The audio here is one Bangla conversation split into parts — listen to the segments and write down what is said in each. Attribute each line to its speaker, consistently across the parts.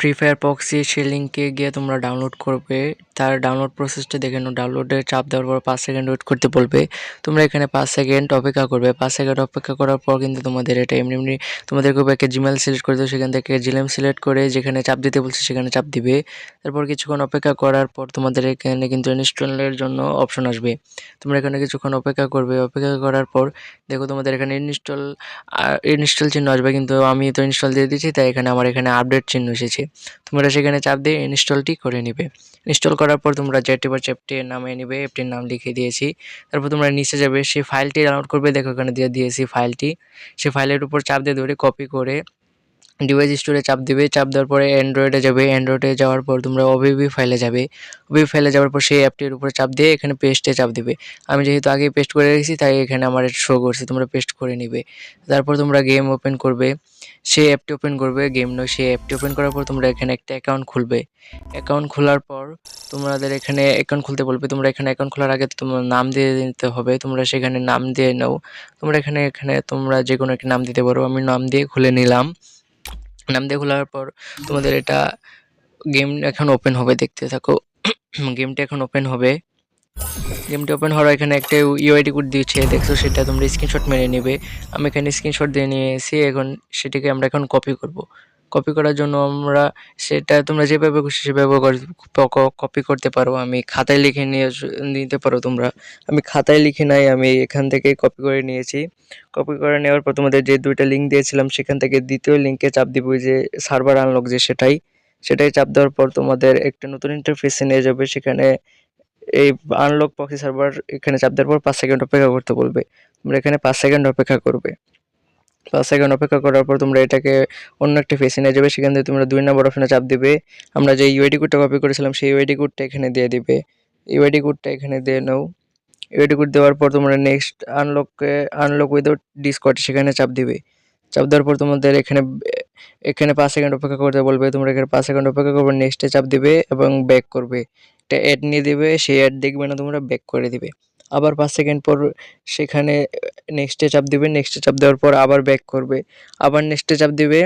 Speaker 1: ফ্রি ফায়ার পক্সি সেই লিঙ্কে গিয়ে তোমরা ডাউনলোড করবে। তার ডাউনলোড প্রসেসটা দেখে নাও। ডাউনলোডে চাপ দেওয়ার পর পাঁচ সেকেন্ড ওয়েট করতে বলবে। তোমরা এখানে পাঁচ সেকেন্ড অপেক্ষা করবে। পাঁচ সেকেন্ড অপেক্ষা করার পর কিন্তু তোমাদের এটা এমনি এমনি তোমাদের খুব একটা জিমেল সিলেক্ট করে দেবে সেখান থেকে জিমেল সিলেক্ট করে যেখানে চাপ দিতে বলছে সেখানে চাপ দিবে। তারপর কিছুক্ষণ অপেক্ষা করার পর তোমাদের এখানে কিন্তু ইনস্টলের জন্য অপশন আসবে। তোমরা এখানে কিছুক্ষণ অপেক্ষা করবে। অপেক্ষা করার পর দেখো তোমাদের এখানে ইনস্টল ইনস্টল চিহ্ন আসবে। কিন্তু আমি তো ইনস্টল দিয়ে দিচ্ছি তাই এখানে আমার এখানে আপডেট চিহ্ন এসেছে। তোমরা সেখানে চাপ দিয়ে ইনস্টলটি করে নিবে। ইনস্টল করার পর তোমরা যেটি চ্যাপটির নামে নিবে অ্যাপটির নাম লিখে দিয়েছি। তারপর তোমরা নিচে যাবে সেই ফাইলটি ডাউনলোড করবে, দেখো ওখানে দিয়ে দিয়েছি ফাইলটি সেই ফাইলের উপর চাপ দিয়ে ধরে কপি করে ডিভাইস স্টোরে চাপ দিবে, চাপ দেওয়ার পরে অ্যান্ড্রয়েডে যাবে। অ্যান্ড্রয়েডে যাওয়ার পর তোমরা ওবিবি ফাইলে যাবে। ওবিবি ফাইলে যাওয়ার পর সেই অ্যাপটির উপরে চাপ দিয়ে এখানে পেস্টে চাপ দিবে। আমি যেহেতু আগে পেস্ট করে রেখেছি, তাই এখানে আমার শো করছে, তোমরা পেস্ট করে নিবে। তারপর তোমরা গেম ওপেন করবে। সেই অ্যাপটি ওপেন করবে গেম নয়, সেই অ্যাপটি ওপেন করার পর তোমরা এখানে একটা অ্যাকাউন্ট খুলবে। অ্যাকাউন্ট খোলার পর তোমাদের এখানে অ্যাকাউন্ট খুলতে বলবে, তোমরা এখানে অ্যাকাউন্ট খোলার আগে তোমার নাম দিয়ে দিতে হবে। তোমরা সেখানে নাম দিয়ে নাও। তোমরা এখানে এখানে তোমরা যে কোনো একটা নাম দিতে পারো। আমি নাম দিয়ে খুলে নিলাম। নাম দিয়ে খোলার পর তোমাদের এটা গেম এখন ওপেন হবে, দেখতে থাকো। গেমটা এখন ওপেন হবে। গেমটা ওপেন হওয়ার এখানে একটা ইউআইডি কোড দিয়েছে, দেখছ সেটা তোমরা স্ক্রিনশট মেরে নেবে। আমি এখানে স্ক্রিনশট দিয়ে নিয়ে এসে এখন সেটাকে আমরা এখন কপি করব। কপি করার জন্য আমরা সেটা তোমরা যেভাবে খুশি সেভাবে কপি করতে পারো। আমি খাতায় লিখে নিয়ে নিতে পারো তোমরা। আমি খাতায় লিখে নাই, আমি এখান থেকে কপি করে নিয়েছি। কপি করে নেওয়ার পর তোমাদের যে দুইটা লিঙ্ক দিয়েছিলাম, সেখান থেকে দ্বিতীয় লিঙ্কে চাপ দিব যে সার্ভার আনলক যে সেটাই। সেটাই চাপ দেওয়ার পর তোমাদের একটা নতুন ইন্টারফেসে নিয়ে যাবে, সেখানে এই আনলক পক্সি সার্ভার এখানে চাপ দেওয়ার পর পাঁচ সেকেন্ড অপেক্ষা করতে বলবে। তোমরা এখানে পাঁচ সেকেন্ড অপেক্ষা করবে। পাঁচ সেকেন্ড অপেক্ষা করার পর তোমরা এটাকে অন্য একটা ফেসে নিয়ে যাবে। সেখান থেকে তোমরা দুই নম্বর অপশনে চাপ দিবে। আমরা যে ইউআইডি কোডটা কপি করেছিলাম, সেই ইউআইডি কোডটা এখানে দিয়ে দিবে। ইউআইডি কোডটা এখানে দিয়ে নাও। ইউআইডি কোড দেওয়ার পর তোমরা নেক্সট আনলকে আনলক উইদাউট ডিসকট সেখানে চাপ দিবে। চাপ দেওয়ার পর তোমাদের এখানে এখানে পাঁচ সেকেন্ড অপেক্ষা করতে বলবে। তোমরা এখানে পাঁচ সেকেন্ড অপেক্ষা করবে নেক্সটে চাপ দিবে এবং ব্যাক করবে। একটা অ্যাড নিয়ে দিবে। সেই অ্যাড দেখবে না, তোমরা ব্যাক করে দিবে। আবার পাঁচ সেকেন্ড পর সেখানে নেক্সটে চাপ দিবে নেক্সটে চাপ দেওয়ার পর আবার ব্যাক করবে। আবার নেক্সটে চাপ দিবে,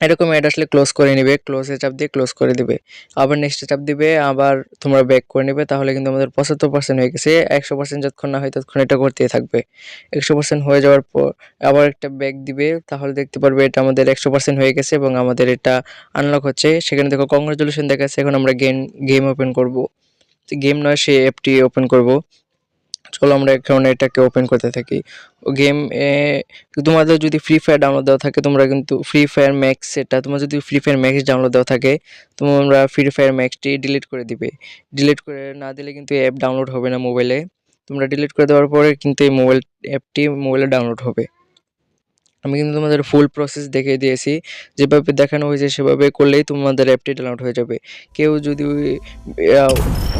Speaker 1: এরকম অ্যাড আসলে ক্লোজ করে নেবে ক্লোজে চাপ দিয়ে ক্লোজ করে দিবে। আবার নেক্সটে চাপ দিবে, আবার তোমরা ব্যাক করে নেবে, তাহলে কিন্তু আমাদের পঁচাত্তর পার্সেন্ট হয়ে গেছে। একশো পার্সেন্ট যতক্ষণ না হয় ততক্ষণ এটা করতেই থাকবে। একশো পার্সেন্ট হয়ে যাওয়ার পর আবার একটা ব্যাক দিবে, তাহলে দেখতে পারবে এটা আমাদের একশো পার্সেন্ট হয়ে গেছে এবং আমাদের এটা আনলক হচ্ছে। সেখানে দেখো কংগ্রাচুলেশন দেখাচ্ছে, এখন আমরা গেম গেম ওপেন করব। গেম নয়, সে অ্যাপটি ওপেন করব। চলো আমরা এখন এটাকে ওপেন করতে থাকি। গেম তোমাদের যদি ফ্রি ফায়ার ডাউনলোড দেওয়া থাকে, তোমরা কিন্তু ফ্রি ফায়ার ম্যাক্স এটা, তোমার যদি ফ্রি ফায়ার ম্যাক্স ডাউনলোড দেওয়া থাকে, তোমরা ফ্রি ফায়ার ম্যাক্সটি ডিলিট করে দিবে। ডিলিট করে না দিলে কিন্তু অ্যাপ ডাউনলোড হবে না মোবাইলে তোমরা ডিলিট করে দেওয়ার পরে কিন্তু এই মোবাইল অ্যাপটি মোবাইলে ডাউনলোড হবে। আমি কিন্তু তোমাদের ফুল প্রসেস দেখিয়ে দিয়েছি। যেভাবে দেখানো হয়েছে সেভাবে করলেই তোমাদের অ্যাপটি ডাউনলোড হয়ে যাবে। কেউ যদি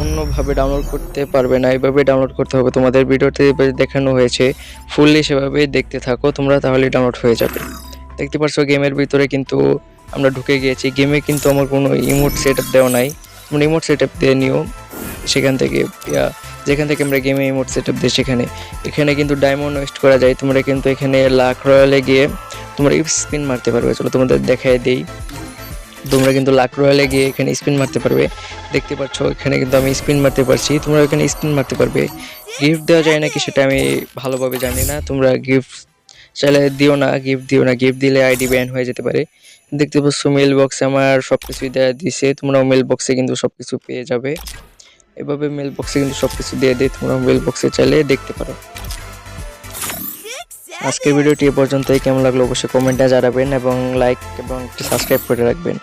Speaker 1: অন্যভাবে ডাউনলোড করতে পারবে না এইভাবে ডাউনলোড করতে হবে। তোমাদের ভিডিওতে দেখানো হয়েছে ফুললি সেভাবে দেখতে থাকো, তোমরা তাহলে ডাউনলোড হয়ে যাবে। দেখতে পাচ্ছ গেমের ভিতরে কিন্তু আমরা ঢুকে গিয়েছি। গেমে কিন্তু আমার কোনো ইমোট সেট আপ দেওয়া নাই। তোমরা ইমোট সেট আপ দিয়ে নিও। সেখান থেকে যেখান থেকে আমরা গেমে ইমোট সেট আপ দিই সেখানে। এখানে কিন্তু ডায়মন্ড ওয়েস্ট করা যায়, তোমরা কিন্তু এখানে লাখ রয়্যালে গিয়ে তোমরা স্পিন মারতে পারবে। চলো তোমাদের দেখায় দিই। তোমরা কিন্তু লাখ রয়্যালে গিয়ে এখানে স্পিন মারতে পারবে। দেখতে পাচ্ছ, এখানে কিন্তু আমি স্পিন মারতে পারছি। তোমরা এখানে স্পিন মারতে পারবে। গিফট দেওয়া যায় নাকি সেটা আমি ভালোভাবে জানি না। তোমরা গিফট চাইলে দিও না গিফট দিও না। গিফট দিলে আইডি ব্যান হয়ে যেতে পারে। দেখতে পাচ্ছ মেল বক্সে আমার সব কিছুই দেওয়া দিছে। তোমরাও মেল বক্সে কিন্তু সব কিছু পেয়ে যাবে। এভাবে মেল বক্সে কিন্তু সব কিছু দিয়ে দিই তোমরা মেল বক্সে চাইলে দেখতে পারো। আজকের ভিডিওটি এ পর্যন্তই। কেমন লাগল অবশ্যই কমেন্টে জানাবেন এবং লাইক এবং সাবস্ক্রাইব করে রাখবেন।